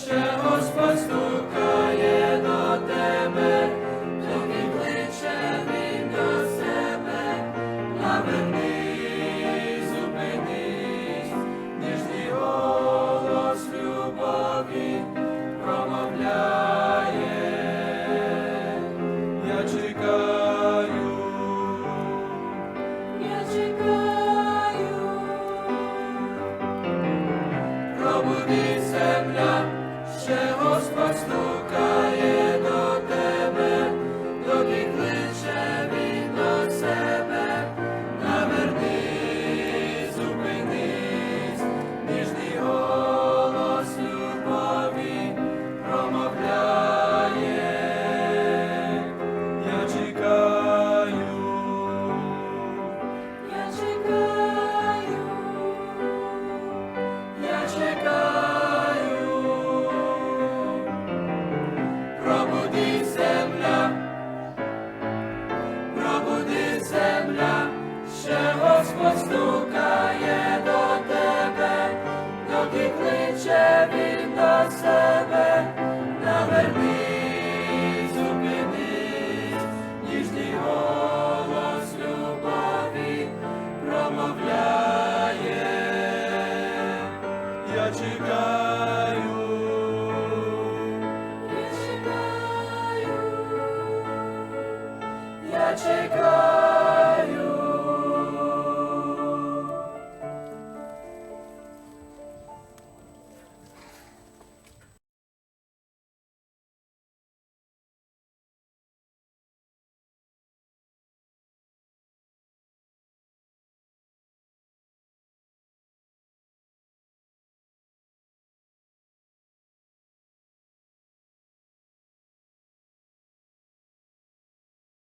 ще Господь стукає до тебе, доки кличе він до себе, наверни, зупинись, ніжний голос любові промовляє. Я чекаю. я чекаю, Пробуди земля, ще Господь стукає до тебе, доки кличе він до себе, наверни, зупинись, ніжний голос любові промовляє. Я чекаю. я чекаю, Я чекаю, Cię